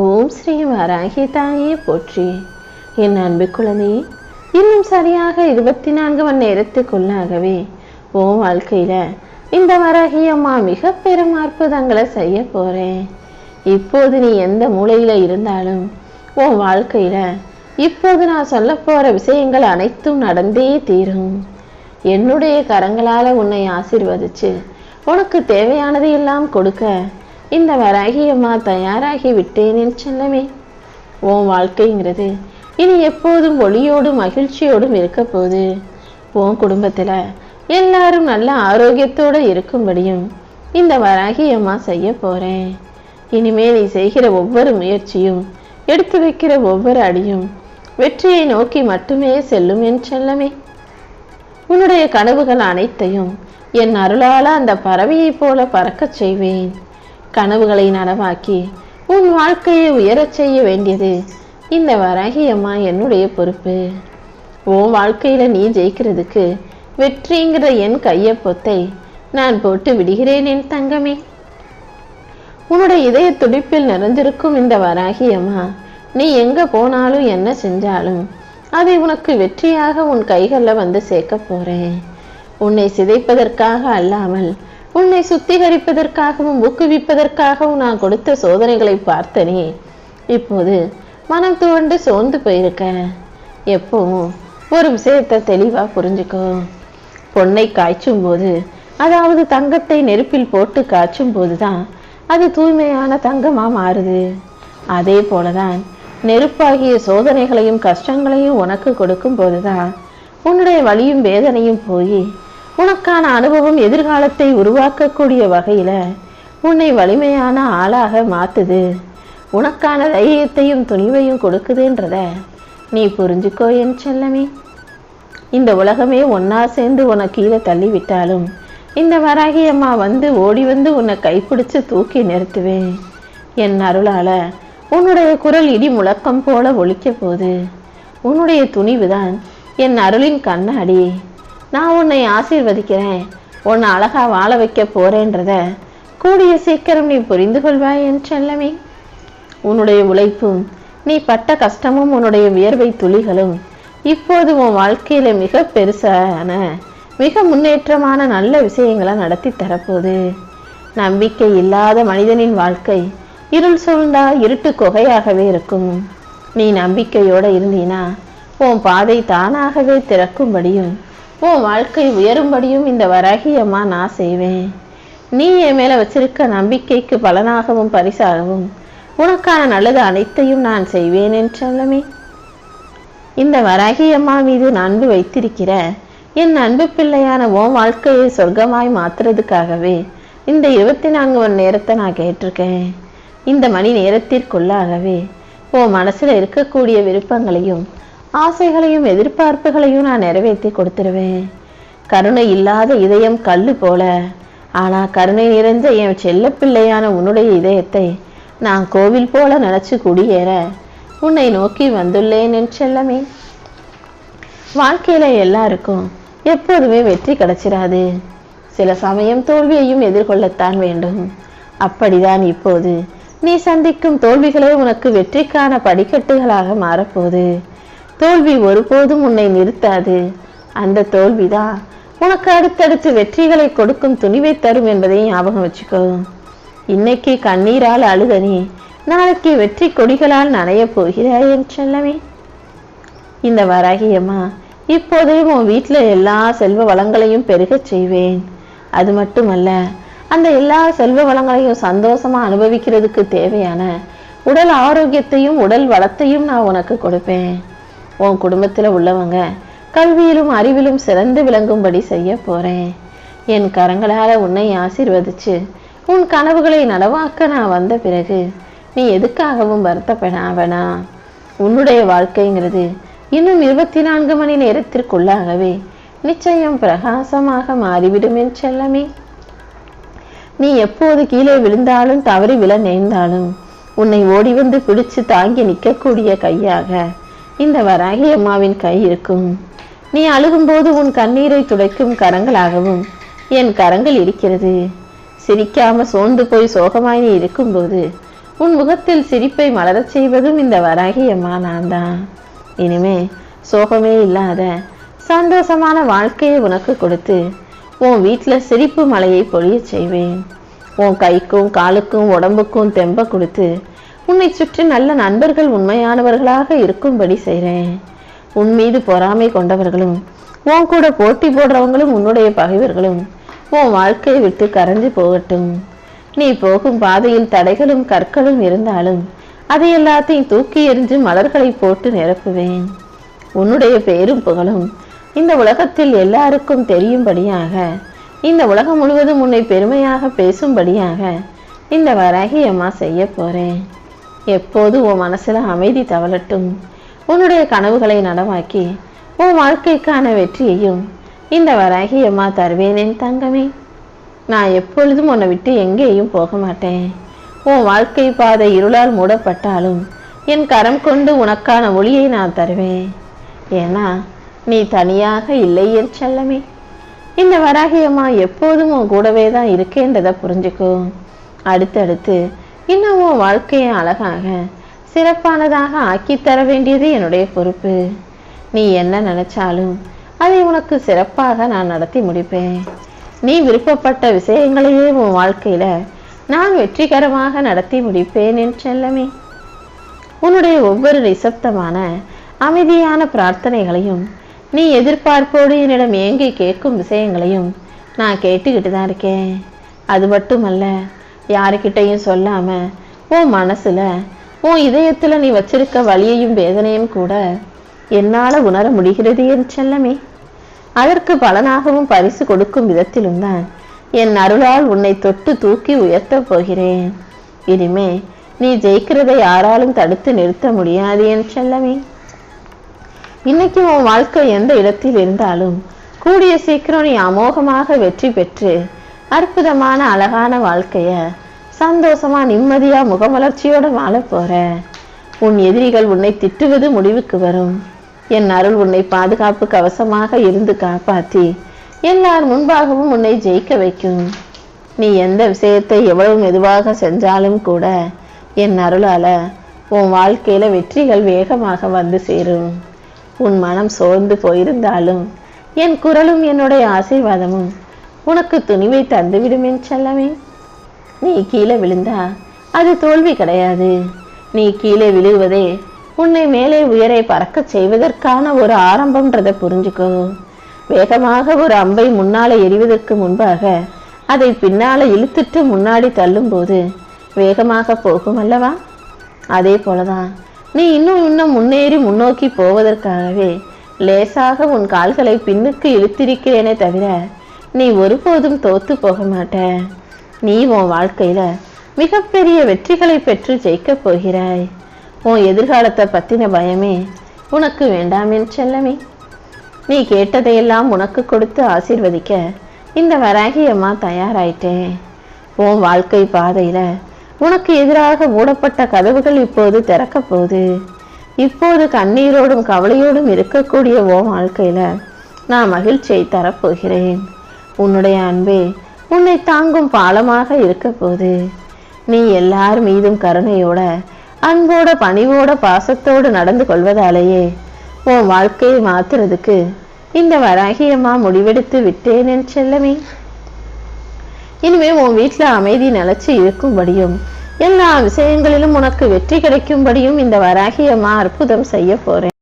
ஓம் ஸ்ரீ வராகி தாயே போற்றி. என் அன்பு குழந்தையே இன்னும் சரியாக இருபத்தி நான்கு மணி நேரத்துக்குள்ளாகவே உன் வாழ்க்கையில் இந்த வராகி அம்மா மிக பெரும் அற்புதங்களை செய்ய போகிறேன் இப்போது நீ எந்த மூலையில் இருந்தாலும் உன் வாழ்க்கையில் இப்போது நான் சொல்ல போகிற விஷயங்கள் அனைத்தும் நடந்தே தீரும். என்னுடைய கரங்களால் உன்னை ஆசிர்வதிச்சு உனக்கு தேவையானதையெல்லாம் கொடுக்க இந்த வராகியம்மா தயாராகி விட்டேனேன் செல்லமே. உன் வாழ்க்கைங்கிறது இனி எப்போதும் ஒளியோடும் மகிழ்ச்சியோடும் இருக்க போகுது உன் குடும்பத்தில் எல்லாரும் நல்ல ஆரோக்கியத்தோட இருக்கும்படியும் இந்த வராகியம்மா செய்ய போறேன். இனிமே நீ செய்கிற ஒவ்வொரு முயற்சியும் எடுத்து வைக்கிற ஒவ்வொரு அடியும் வெற்றியை நோக்கி மட்டுமே செல்லும் என் செல்லமே. உன்னுடைய கனவுகள் அனைத்தையும் என் அருளால அந்த பறவையைப் போல பறக்கச் செய்வேன். கனவுகளை நனவாக்கி உன் வாழ்க்கையை உயரச் செய்ய வேண்டியது இந்த வராகி அம்மா என்னுடைய பொறுப்பு. உன் வாழ்க்கையில நீ ஜெயிக்கிறதுக்கு வெற்றிங்கிற என் கையப்பொத்தை நான் போட்டு விடுகிறேன் என் தங்கமே. உன்னுடைய இதய துடிப்பில் நிறைஞ்சிருக்கும் இந்த வராகி அம்மா நீ எங்க போனாலும் என்ன செஞ்சாலும் அதை உனக்கு வெற்றியாக உன் கைகளில் வந்து சேர்க்க போகிறேன் உன்னை சிதைப்பதற்காக அல்லாமல் உன்னை சுத்திகரிப்பதற்காகவும் ஊக்குவிப்பதற்காகவும் நான் கொடுத்த சோதனைகளை பார்த்தனே. இப்போது மனம் துவண்டு சோர்ந்து போயிருக்க. எப்பவும் ஒரு விஷயத்தை தெளிவாக புரிஞ்சுக்கோ. பொண்ணை காய்ச்சும் போது அதாவது தங்கத்தை நெருப்பில் போட்டு காய்ச்சும் போது தான் அது தூய்மையான தங்கமாக மாறுது. அதே போலதான் நெருப்பாகிய சோதனைகளையும் கஷ்டங்களையும் உனக்கு கொடுக்கும் போது தான் உன்னுடைய வலியும் வேதனையும் போய் உனக்கான அனுபவம் எதிர்காலத்தை உருவாக்கக்கூடிய வகையில் உன்னை வலிமையான ஆளாக மாற்றுது உனக்கான தைரியத்தையும் துணிவையும் கொடுக்குதுன்றத நீ புரிஞ்சுக்கோ என் செல்லமே. இந்த உலகமே ஒன்றா சேர்ந்து உன கீழே தள்ளிவிட்டாலும் இந்த வராகி அம்மா வந்து ஓடி வந்து உன்னை கைப்பிடிச்சு தூக்கி நிறுத்துவேன். என் அருளால உன்னுடைய குரல் இடி முழக்கம் போல ஒழிக்க போகுது. உன்னுடைய துணிவுதான் என் அருளின் கண்ணாடி. நான் உன்னை ஆசீர்வதிக்கிறேன். உன்னை அழகா வாழ வைக்க போறேன்றத கூடிய சீக்கிரம் நீ புரிந்து கொள்வாய் என் செல்லமே. உன்னுடைய உழைப்பும் நீ பட்ட கஷ்டமும் உன்னுடைய வியர்வை துளிகளும் இப்போது உன் வாழ்க்கையில மிக பெருசான மிக முன்னேற்றமான நல்ல விஷயங்களை நடத்தி தரப்போகுது. நம்பிக்கை இல்லாத மனிதனின் வாழ்க்கை இருள் சூழ்ந்தா இருட்டு குகையாகவே இருக்கும். நீ நம்பிக்கையோட இருந்தீனா உன் பாதை தானாகவே திறக்கும்படியும் உன் வாழ்க்கை உயரும்படியும் இந்த வராகியம்மா நான் செய்வேன். நீ என் மேலே வச்சிருக்க நம்பிக்கைக்கு பலனாகவும் பரிசாகவும் உனக்கான நல்லது அனைத்தையும் நான் செய்வேன் என் இந்த வரகியம்மா மீது அன்பு வைத்திருக்கிற என் அன்பு பிள்ளையான உன் வாழ்க்கையை சொர்க்கமாய் மாத்துறதுக்காகவே இந்த இருபத்தி நான்கு மணி நேரத்தை நான் கேட்டிருக்கேன். இந்த மணி நேரத்திற்குள்ளாகவே உன் மனசில் இருக்கக்கூடிய விருப்பங்களையும் ஆசைகளையும் எதிர்பார்ப்புகளையும் நான் நிறைவேற்றி கொடுத்துருவேன். கருணை இல்லாத இதயம் கல்லு போல. ஆனால் கருணை நிறைந்த என் செல்ல பிள்ளையான உன்னுடைய இதயத்தை நான் கோவில் போல நினச்சி குடியேற. உன்னை நோக்கி வந்துள்ளேன் என் செல்லமே. வாழ்க்கையில எல்லாருக்கும் எப்போதுமே வெற்றி கிடைச்சிடாது சில சமயம் தோல்வியையும் எதிர்கொள்ளத்தான் வேண்டும். அப்படிதான் இப்போது நீ சந்திக்கும் தோல்விகளே உனக்கு வெற்றிக்கான படிக்கட்டுகளாக மாறப்போகுது. தோல்வி ஒருபோதும் உன்னை நிறுத்தாது. அந்த தோல்விதான் உனக்கு அடுத்தடுத்து வெற்றிகளை கொடுக்கும் துணிவை தரும் என்பதை ஞாபகம் வச்சுக்கோ. இன்னைக்கு கண்ணீரால் அழுத நீ நாளைக்கு வெற்றி கொடிகளால் நனையப் போகிறாய் என் செல்லமே. இந்த வராகியம்மா இப்போதே உன் வீட்டில் எல்லா செல்வ வளங்களையும் பெருகச் செய்வேன். அது மட்டுமல்ல அந்த எல்லா செல்வ வளங்களையும் சந்தோஷமா அனுபவிக்கிறதுக்கு தேவையான உடல் ஆரோக்கியத்தையும் உடல் வளத்தையும் நான் உனக்கு கொடுப்பேன். உன் குடும்பத்துல உள்ளவங்க கல்வியிலும் அறிவிலும் சிறந்து விளங்கும்படி செய்ய போறேன். என் கரங்களால உன்னை ஆசீர்வதிச்சு உன் கனவுகளை நனவாக்க நான் வந்த பிறகு நீ எதுக்காகவும் வருத்தப்படாவனா உன்னுடைய வாழ்க்கைங்கிறது இன்னும் இருபத்தி நான்கு மணி நேரத்திற்குள்ளாகவே நிச்சயம் பிரகாசமாக மாறிவிடும் என் செல்லமே. நீ எப்போது கீழே விழுந்தாலும் தவறி விழ நேர்ந்தாலும் உன்னை ஓடி வந்து பிடிச்சு தாங்கி நிற்கக்கூடிய கையாக இந்த வராகி அம்மாவின் கை இருக்கும். நீ அழுகும்போது உன் கண்ணீரை துடைக்கும் கரங்களாகவும் என் கரங்கள் இருக்கிறது. சிரிக்காம சோர்ந்து போய் சோகமாய் நீ இருக்கும்போது உன் முகத்தில் சிரிப்பை மலரச் செய்வதும் இந்த வராகி அம்மா நான் தான் இனிமே சோகமே இல்லாத சந்தோஷமான வாழ்க்கையை உனக்கு கொடுத்து உன் வீட்டில் சிரிப்பு மலையை பொழியச் செய்வேன். உன் கைக்கும் காலுக்கும் உடம்புக்கும் தெம்ப கொடுத்து உன்னை சுற்றி நல்ல நண்பர்கள் உண்மையானவர்களாக இருக்கும்படி செய்கிறேன். உன் மீது பொறாமை கொண்டவர்களும் உன் கூட போட்டி போடுறவங்களும் உன்னுடைய பகைவர்களும் உன் வாழ்க்கையை விட்டு கரைஞ்சு போகட்டும். நீ போகும் பாதையில் தடைகளும் கற்களும் இருந்தாலும் அதை எல்லாத்தையும் தூக்கி எறிஞ்சு மலர்களை போட்டு நிரப்புவேன். உன்னுடைய பேரும் புகழும். இந்த உலகத்தில் எல்லாருக்கும் தெரியும்படியாக இந்த உலகம் முழுவதும் உன்னை பெருமையாக பேசும்படியாக இந்த வராகி அம்மா செய்ய போறேன். எப்போது உன் மனசில் அமைதி தவளட்டும் உன்னுடைய கனவுகளை நடமாக்கி உன் வாழ்க்கைக்கான வெற்றியையும் இந்த வராகி அம்மா தருவேனேன் தங்கமே. நான் எப்பொழுதும் உன்னை விட்டு எங்கேயும் போக மாட்டேன். உன் வாழ்க்கை பாதை இருளால் மூடப்பட்டாலும் என் கரம் கொண்டு உனக்கான ஒளியை நான் தருவேன். ஏன்னா நீ தனியாக இல்லை என் செல்லமே. இந்த வராகியம்மா எப்போதும் உன் கூடவே தான் இருக்கேன்றதை புரிஞ்சுக்கோ. அடுத்தடுத்து இன்னும் உன் வாழ்க்கையை அழகாக சிறப்பானதாக ஆக்கித் தர வேண்டியது என்னுடைய பொறுப்பு. நீ என்ன நினைச்சாலும் அதை உனக்கு சிறப்பாக நான் நடத்தி முடிப்பேன். நீ விருப்பப்பட்ட விஷயங்களையே உன் வாழ்க்கையில நான் வெற்றிகரமாக நடத்தி முடிப்பேன் என் செல்லமே. உன்னுடைய ஒவ்வொரு நிசப்தமான அமைதியான பிரார்த்தனைகளையும் நீ எதிர்பார்ப்போடு என்னிடம் ஏங்கி கேட்கும் விஷயங்களையும் நான் கேட்டுக்கிட்டு தான் இருக்கேன். அது மட்டுமல்ல யாருக்கிட்டையும் சொல்லாம உன் மனசுல உன் இதயத்துல நீ வச்சிருக்க வழியையும் வேதனையும் கூட என்னால உணர முடிகிறது என் செல்லமே. அதற்கு பலனாகவும் பரிசு கொடுக்கும் விதத்திலும் தான் என் அருளால் உன்னை தொட்டு தூக்கி உயர்த்தப் போகிறேன். இனிமே நீ ஜெயிக்கிறதை யாராலும் தடுத்து நிறுத்த முடியாது என் செல்லமே. இன்னைக்கு உன் வாழ்க்கை எந்த இடத்தில் இருந்தாலும் கூடிய சீக்கிரம் நீ அமோகமாக வெற்றி பெற்று அற்புதமான அழகான வாழ்க்கைய சந்தோஷமா நிம்மதியா முகமலர்ச்சியோட வாழ போற. உன் எதிரிகள் உன்னை திட்டுவது முடிவுக்கு வரும். என் அருள் உன்னை பாதுகாப்பு கவசமாக இருந்து காப்பாத்தி எல்லார் முன்பாகவும் உன்னை ஜெயிக்க வைக்கும். நீ எந்த விஷயத்தை எவ்வளவு மெதுவாக செஞ்சாலும் கூட என் அருளால உன் வாழ்க்கையில வெற்றிகள் வேகமாக வந்து சேரும். உன் மனம் சோர்ந்து போயிருந்தாலும் என் குரலும் என்னுடைய ஆசீர்வாதமும் உனக்கு துணிவை தந்துவிடும் என் செல்லமே. நீ கீழே விழுந்தா அது தோல்வி கிடையாது. நீ கீழே விழுவதே உன்னை மேலே உயரை பறக்கச் செய்வதற்கான ஒரு ஆரம்பம்ன்றதை புரிஞ்சுக்கோ. வேகமாக ஒரு அம்பை முன்னாலே எறிவதற்கு முன்பாக அதை பின்னால இழுத்துட்டு முன்னாடி தள்ளும்போது வேகமாக போகும் அல்லவா? அதே போலதான் நீ இன்னும் இன்னும் முன்னேறி முன்னோக்கி போவதற்காகவே லேசாக உன் கால்களை பின்னுக்கு இழுத்திருக்கிறேனே தவிர நீ ஒருபோதும் தோத்து போக மாட்ட நீ உன் வாழ்க்கையில மிகப்பெரிய வெற்றிகளை பெற்று ஜெயிக்கப் போகிறாய். உன் எதிர்காலத்தை பத்தின பயமே உனக்கு வேண்டாமேன் செல்லமே. நீ கேட்டதையெல்லாம் உனக்கு கொடுத்து ஆசிர்வதிக்க இந்த வராகியம்மா தயாராயிட்டேன். உன் வாழ்க்கை பாதையில உனக்கு எதிராக மூடப்பட்ட கதவுகள் இப்போது திறக்க போகுது. இப்போது கண்ணீரோடும் கவலையோடும் இருக்கக்கூடிய உன் வாழ்க்கையில நான் மகிழ்ச்சியை தரப்போகிறேன் உன்னுடைய அன்பே உன்னை தாங்கும் பாலமாக இருக்க போகுது நீ எல்லார் மீதும் கருணையோட அன்போட பணிவோட பாசத்தோடு நடந்து கொள்வதாலேயே உன் வாழ்க்கையை மாத்துறதுக்கு இந்த வராகியம்மா முடிவெடுத்து விட்டேன் என் செல்லமே. இனிமே உன் வீட்டுல அமைதி நிலைச்சு இருக்கும்படியும் எல்லா விஷயங்களிலும் உனக்கு வெற்றி கிடைக்கும்படியும் இந்த வராகியம்மா அற்புதம் செய்ய போறேன்.